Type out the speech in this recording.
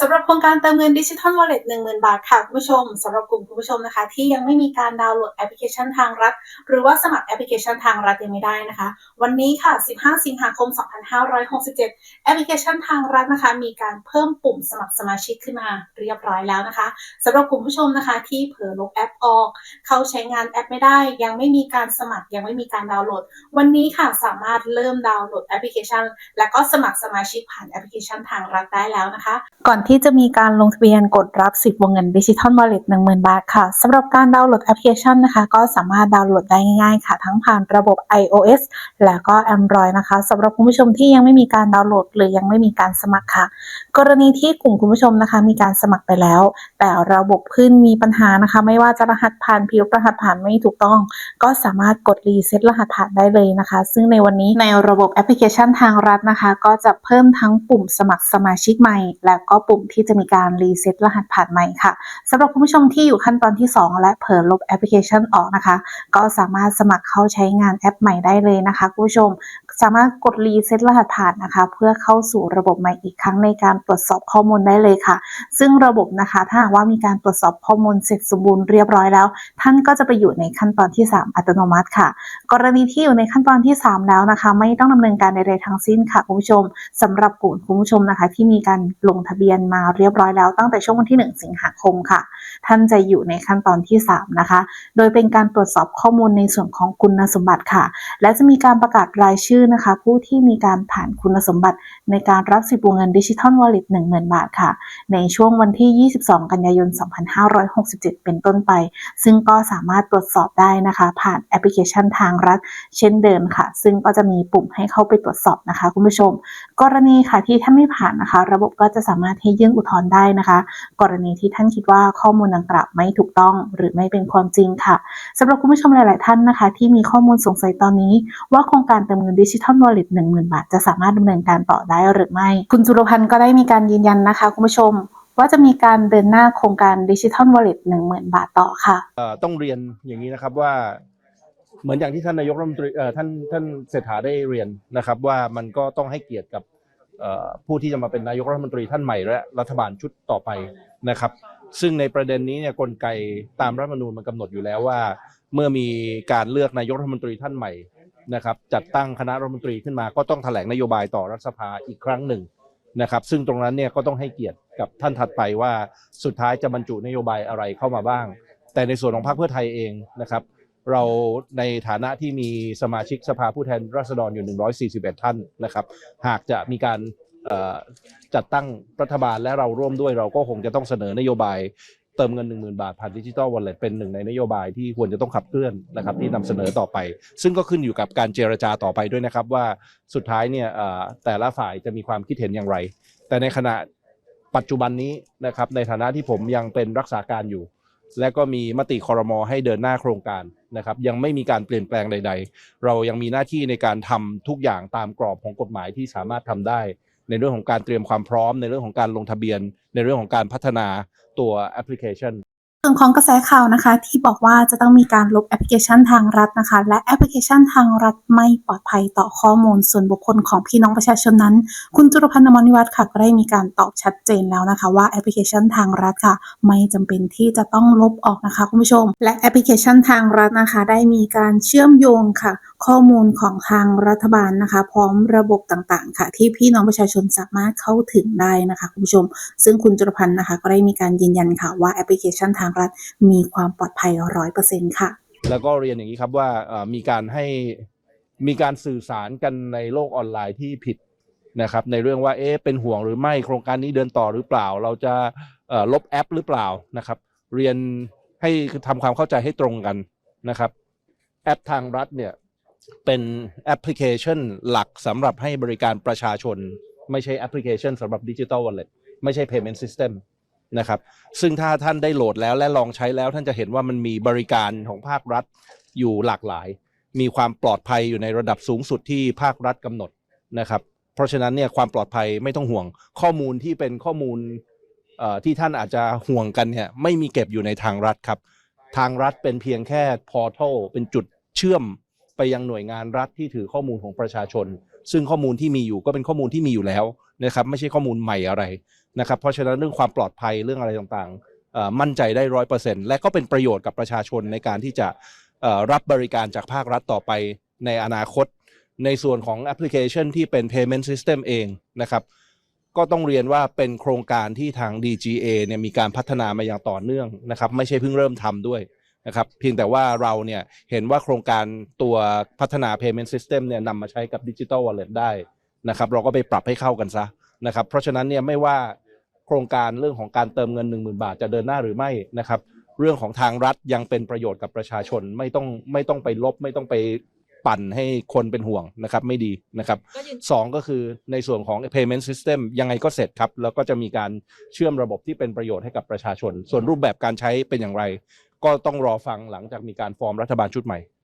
สำหรับโครงการเติมเงินดิจิทัลวอลเล็ต10,000บาทค่ะคุณผู้ชมสำหรับกลุ่มคุณผู้ชมนะคะ ที่ยังไม่มีการดาวน์โหลดแอปพลิเคชันทางรัฐ หรือว่าสมัครแอปพลิเคชันทางรัฐยังไม่ได้นะคะ วันนี้ค่ะ 15 สิงหาคม 2567 แอปพลิเคชันทางรัฐนะคะ มีการเพิ่มปุ่มสมัครสมาชิกขึ้นมาเรียบร้อยแล้วนะคะสำหรับกลุ่มผู้ชมนะคะที่เผลอลบแอปออก เข้าใช้งานแอปไม่ได้ ยังไม่มีการสมัครยังไม่มีการดาวน์โหลด วันนี้ค่ะสามารถเริ่มดาวน์โหลดแอปพลิเคชัน และก็สมัครสมาชิกผ่านแอปพลิเคชันทางรัฐได้แล้วนะคะ ก่อนที่จะมีการลงทะเบียนกดรับสิทธิ์วงเงินดิจิทัลวอลเล็ต10,000 บาทค่ะสำหรับการดาวน์โหลดแอปพลิเคชันนะคะ ก็สามารถดาวน์โหลดได้ง่ายๆ ค่ะ ทั้งผ่านระบบ iOS และก็ Android นะคะสำหรับคุณผู้ชมที่ยังไม่มีการดาวน์โหลด หรือยังไม่มีการสมัครค่ะ กรณีที่กลุ่มคุณผู้ชมนะคะ มีการสมัครไปแล้ว แต่ระบบขึ้นมีปัญหานะคะ ไม่ว่าจะรหัสผ่านพิมพ์รหัสผ่านไม่ถูกต้อง ก็สามารถกดรีเซ็ตรหัสผ่านได้เลยนะคะ ซึ่งในวันนี้ในระบบแอปพลิเคชันทางรัฐนะคะ ก็จะเพิ่มทั้งปุ่มสมัครสมาชิกใหม่ และก็ปุ่มที่จะมีการรีเซ็ตรหัสผ่านใหม่ค่ะสำหรับคุณผู้ชมที่อยู่ขั้นตอนที่ 2 และเผลอลบแอปพลิเคชันออกนะคะ ก็สามารถสมัครเข้าใช้งานแอปใหม่ได้เลยนะคะคุณผู้ชมสามารถกดรีเซ็ตรหัสผ่านนะคะ เพื่อเข้าสู่ระบบใหม่อีกครั้งในการตรวจสอบข้อมูลได้เลยค่ะ ซึ่งระบบนะคะถ้าหากว่ามีการตรวจสอบข้อมูลเสร็จสมบูรณ์เรียบร้อยแล้ว ท่านก็จะไปอยู่ในขั้นตอนที่ 3 อัตโนมัติค่ะ กรณีที่อยู่ในขั้นตอนที่ 3 แล้วนะคะ ไม่ต้องดำเนินการใดๆทั้งสิ้นค่ะคุณผู้ชมสำหรับกลุ่มคุณผู้ชมนะคะ ที่มีการลงทะเบียนมาเรียบร้อยแล้วตั้งแต่ช่วงวันที่ 1 สิงหาคมค่ะ ท่านจะอยู่ในขั้นตอนที่ 3 นะคะ โดยเป็นการตรวจสอบข้อมูลในส่วนของคุณสมบัติค่ะ และจะมีการประกาศรายชื่อนะคะ ผู้ที่มีการผ่านคุณสมบัติในการรับสิทธิ์วงเงินดิจิทัลวอลเล็ต10,000บาทค่ะ ในช่วงวันที่ 22 กันยายน 2567 เป็นต้นไป ซึ่งก็สามารถตรวจสอบได้นะคะ ผ่านแอปพลิเคชันทางรัฐ เช่นเดิมค่ะ ซึ่งก็จะมีปุ่มให้เข้าไปตรวจสอบนะคะ คุณผู้ชม กรณีค่ะที่ท่าไม่ผ่านนะคะ ระบบก็จะสามารถให้ยื่นอุทธรณ์ได้นะคะ กรณีที่ท่านคิดว่าข้อมูลดังกล่าวไม่ถูกต้องหรือไม่เป็นความจริงค่ะสำหรับคุณผู้ชมหลาย ๆ ท่านนะคะ ที่มีข้อมูลสงสัยตอนนี้ ว่าโครงการเติมเงินดิจิทัลวอลเล็ต10,000บาทจะสามารถดำเนินการต่อได้หรือไม่ คุณจุลพันธ์ก็ได้มีการยืนยันนะคะคุณผู้ชมว่าจะมีการเดินหน้าโครงการดิจิทัลวอลเล็ต10,000บาทต่อค่ะต้องเรียนอย่างนี้นะครับว่า เหมือนอย่างที่ท่านนายกรัฐมนตรีท่านท่านเศรษฐาได้เรียนนะครับ ว่ามันก็ต้องให้เกียรติกับ ผู้ที่จะมาเป็นนายกรัฐมนตรีท่านใหม่และรัฐบาลชุดต่อไปนะครับ ซึ่งในประเด็นนี้เนี่ยกลไกตามรัฐธรรมนูญมันกำหนดอยู่แล้วว่า เมื่อมีการเลือกนายกรัฐมนตรีท่านใหม่นะครับจัดตั้งคณะรัฐมนตรีขึ้นมาก็ต้องแถลงนโยบายต่อรัฐสภาอีกครั้งหนึ่งนะครับ ซึ่งตรงนั้นเนี่ยก็ต้องให้เกียรติกับท่านถัดไปว่าสุดท้ายจะบรรจุนโยบายอะไรเข้ามาบ้าง แต่ในส่วนของพรรคเพื่อไทยเองนะครับ เราในฐานะที่มีสมาชิกสภาผู้แทนราษฎรอยู่ 141 ท่านนะครับ หากจะมีการจัดตั้งรัฐบาลและเราร่วมด้วยเราก็คงจะต้องเสนอนโยบายเติมเงิน 10,000 บาทผ่านดิจิ t a ลวอลเล็ตเป็นหนึ่งในนโยบายที่ควรจะต้องขับเคลื่อนนะครับที่นำเสนอต่อไป ซึ่งก็ขึ้นอยู่กับการเจรจาต่อไปด้วยนะครับว่าสุดท้ายเนี่ยแต่ละฝ่ายจะมีความคิดเห็นอย่างไร แต่ในขณะปัจจุบันนี้นะครับในฐานะที่ผมยังเป็นรักษาการอยู่ และก็มีมติคอรมอให้เดินหน้าโครงการนะครับยังไม่มีการเปลี่ยนแปลงใด ๆ เรายังมีหน้าที่ในการทำทุกอย่างตามกรอบของกฎหมายที่สามารถทำได้ ในเรื่องของการเตรียมความพร้อม ในเรื่องของการลงทะเบียน ในเรื่องของการพัฒนาตัวแอปพลิเคชัน ส่วนของกระแสข่าวนะคะ ที่บอกว่าจะต้องมีการลบแอปพลิเคชันทางรัฐนะคะ และแอปพลิเคชันทางรัฐไม่ปลอดภัยต่อข้อมูลส่วนบุคคลของพี่น้องประชาชนนั้น คุณจุลพันธ์นมนิวัฒน์ค่ะก็ได้มีการตอบชัดเจนแล้วนะคะ ว่าแอปพลิเคชันทางรัฐค่ะ ไม่จำเป็นที่จะต้องลบออกนะคะคุณผู้ชม และแอปพลิเคชันทางรัฐนะคะ ได้มีการเชื่อมโยงค่ะ ข้อมูลของทางรัฐบาลนะคะ พร้อมระบบต่างๆ ค่ะ ที่พี่น้องประชาชนสามารถเข้าถึงได้นะคะคุณผู้ชม ซึ่งคุณจุลพันธ์นะคะ ก็ได้มีการยืนยันค่ะว่าแอปพลิเคชันทางรัฐมีความปลอดภัยร้อยเปอร์เซ็นต์ค่ะ แล้วก็เรียนอย่างนี้ครับว่ามีการให้มีการสื่อสารกันในโลกออนไลน์ที่ผิดนะครับในเรื่องว่าเอ๊ะเป็นห่วงหรือไม่โครงการนี้เดินต่อหรือเปล่า เราจะลบแอปหรือเปล่านะครับ เรียนให้ทำความเข้าใจให้ตรงกันนะครับ แอปทางรัฐเนี่ย เป็นแอปพลิเคชันหลักสำหรับให้บริการประชาชน ไม่ใช่แอปพลิเคชันสำหรับดิจิ t a ลวอลเล็ตไม่ใช่ payment system นะครับซึ่งถ้าท่านได้โหลดแล้วและลองใช้แล้วท่านจะเห็นว่ามันมีบริการของภาครัฐอยู่หลากหลาย มีความปลอดภัยอยู่ในระดับสูงสุดที่ภาครัฐกำหนดนะครับเพราะฉะนั้นเนี่ยความปลอดภัยไม่ต้องห่วงข้อมูลที่เป็นข้อมูลที่ท่านอาจจะห่วงกันเนี่ยไม่มีเก็บอยู่ในทางรัฐครับ ทางรัฐเป็นเพียงแค่พอร์ทัลเป็นจุดเชื่อม ไปยังหน่วยงานรัฐที่ถือข้อมูลของประชาชน ซึ่งข้อมูลที่มีอยู่ก็เป็นข้อมูลที่มีอยู่แล้วนะครับไม่ใช่ข้อมูลใหม่อะไรนะครับเพราะฉะนั้นเรื่องความปลอดภัยเรื่องอะไรต่างๆ มั่นใจได้ร้อยเปอร์เซ็นต์และก็เป็นประโยชน์กับประชาชนในการที่จะรับบริการจากภาครัฐต่อไปในอนาคต ในส่วนของแอปพลิเคชันที่เป็น payment system เองนะครับก็ต้องเรียนว่าเป็นโครงการที่ทาง DGA เนี่ยมีการพัฒนามาอย่างต่อเนื่องนะครับไม่ใช่เพิ่งเริ่มทำด้วย นะครับเพียงแต่ว่าเราเนี่ยเห็นว่าโครงการตัวพัฒนา payment system เนี่ยนำมาใช้กับ digital wallet ได้นะครับเราก็ไปปรับให้เข้ากันซะนะครับเพราะฉะนั้นเนี่ยไม่ว่าโครงการเรื่องของการเติมเงิน 1 0,000 บาทจะเดินหน้าหรือไม่นะครับเรื่องของทางรัฐยังเป็นประโยชน์กับประชาชนไม่ต้องไม่ต้องไปลบไม่ต้องไปปั่นให้คนเป็นห่วงนะครับไม่ดีนะครับก็ยืนสองก็คือในส่วนของ payment system ยังไงก็เสร็จครับ แล้วก็จะมีการเชื่อมระบบที่เป็นประโยชน์ให้กับประชาชน ส่วนรูปแบบการใช้เป็นอย่างไร ก็ต้องรอฟังหลังจากมีการฟอร์มรัฐบาลชุดใหม่